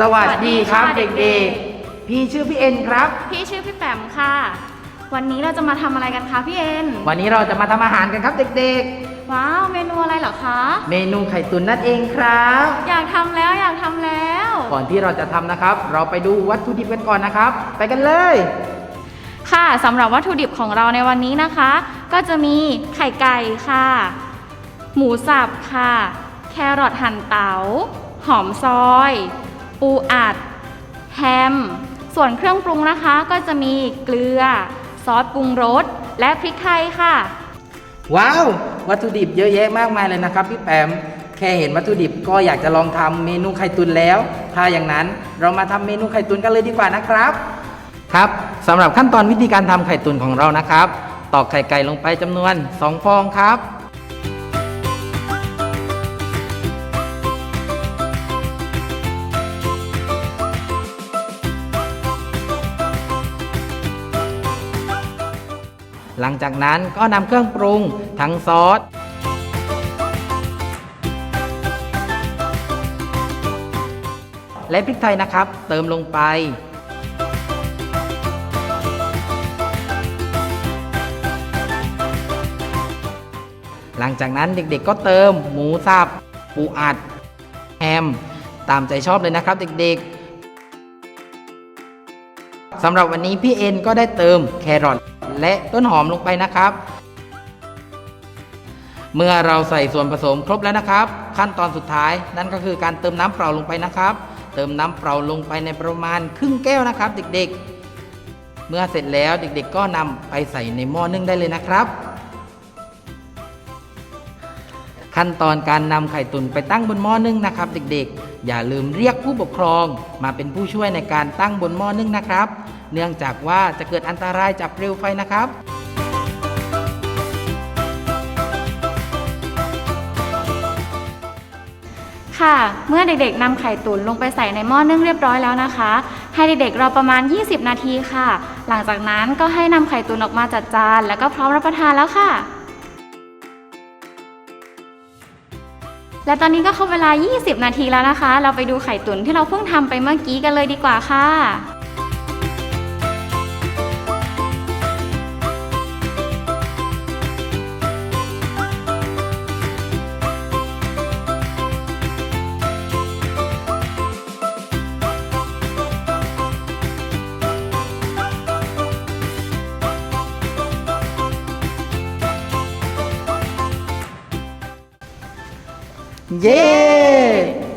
สวัสดีครับเด็กๆ พี่ชื่อพี่เอ็นครับ พี่ชื่อพี่แปมค่ะ วันนี้เราจะมาทำอะไรกันคะพี่เอ็น วันนี้เราจะมาทำอาหารกันครับเด็กว้าวเมนูอะไรเหรอคะ ๆ เมนูไข่ตุ๋นนั่นเองครับ อยากทำแล้วอยากทำแล้ว ก่อนที่เราจะทำนะครับ เราไปดูวัตถุดิบกันก่อนนะครับ ไปกันเลย ค่ะสำหรับวัตถุดิบของเราในวันนี้นะคะ ก็จะมีไข่ไก่ค่ะ หมูสับค่ะ แครอทหั่นเตา๋าหอมซอย ปูอัด แฮม ส่วนเครื่องปรุงนะคะก็จะมีเกลือ ซอสปรุงรส และพริกไทยค่ะ ว้าว วัตถุดิบเยอะแยะมากมายเลยนะครับพี่แปม แค่เห็นวัตถุดิบก็อยากจะลองทำเมนูไข่ตุ๋นแล้ว ถ้าอย่างนั้นเรามาทำเมนูไข่ตุ๋นกันเลยดีกว่านะครับ ครับสำหรับขั้นตอนวิธีการทำไข่ตุ๋นของเรานะครับ ตอกไข่ไก่ลงไปจำนวน 2 ฟองครับ หลังจากนั้นก็นำเครื่องปรุงทั้งซอสและพริกไทยนะครับ เติมลงไป หลังจากนั้นเด็กๆก็เติมหมูสับปูอัด แฮม ตามใจชอบเลยนะครับเด็กๆ สำหรับวันนี้พี่เอ็นก็ได้เติมแครอทและต้นหอมลงไปนะครับ เมื่อเราใส่ส่วนผสมครบแล้วนะครับ ขั้นตอนสุดท้ายนั่นก็คือการเติมน้ำเปล่าลงไปนะครับ เติมน้ำเปล่าลงไปในประมาณครึ่งแก้วนะครับ เด็กๆ เมื่อเสร็จแล้วเด็กๆ ก็นำไปใส่ในหม้อนึ่งได้เลยนะครับขั้นตอนการนำไข่ตุ๋นไปตั้งบนหม้อนึ่งนะครับ เด็กๆ อย่าลืมเรียกผู้ปกครองมาเป็นผู้ช่วยในการตั้งบนหม้อนึ่งนะครับ เนื่องจากว่าจะเกิดอันตรายจากเปลวไฟนะครับค่ะ เมื่อเด็กๆนำไข่ตุ๋นลงไปใส่ในหม้อนึ่งเรียบร้อยแล้วนะคะ ให้เด็กๆรอประมาณ 20 นาทีค่ะ หลังจากนั้นก็ให้นำไข่ตุ๋นออกมาจัดจาน แล้วก็พร้อมรับประทานแล้วค่ะ และตอนนี้ก็ครบเวลา 20 นาทีแล้วนะคะ เราไปดูไข่ตุ๋นที่เราเพิ่งทำไปเมื่อกี้กันเลยดีกว่าค่ะ เย้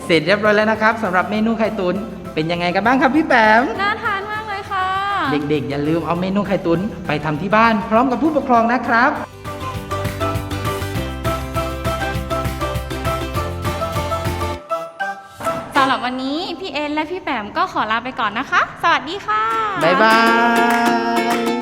เสร็จเรียบร้อยแล้วนะครับสำหรับเมนูไข่ตุ๋นเป็นยังไงกันบ้างครับพี่แปมน่าทานมากเลยค่ะ เด็กๆ อย่าลืมเอาเมนูไข่ตุ๋นไปทำที่บ้านพร้อมกับผู้ปกครองนะครับสำหรับวันนี้พี่เอ็นและพี่แปมก็ขอลาไปก่อนนะคะ สวัสดีค่ะ บ๊ายบาย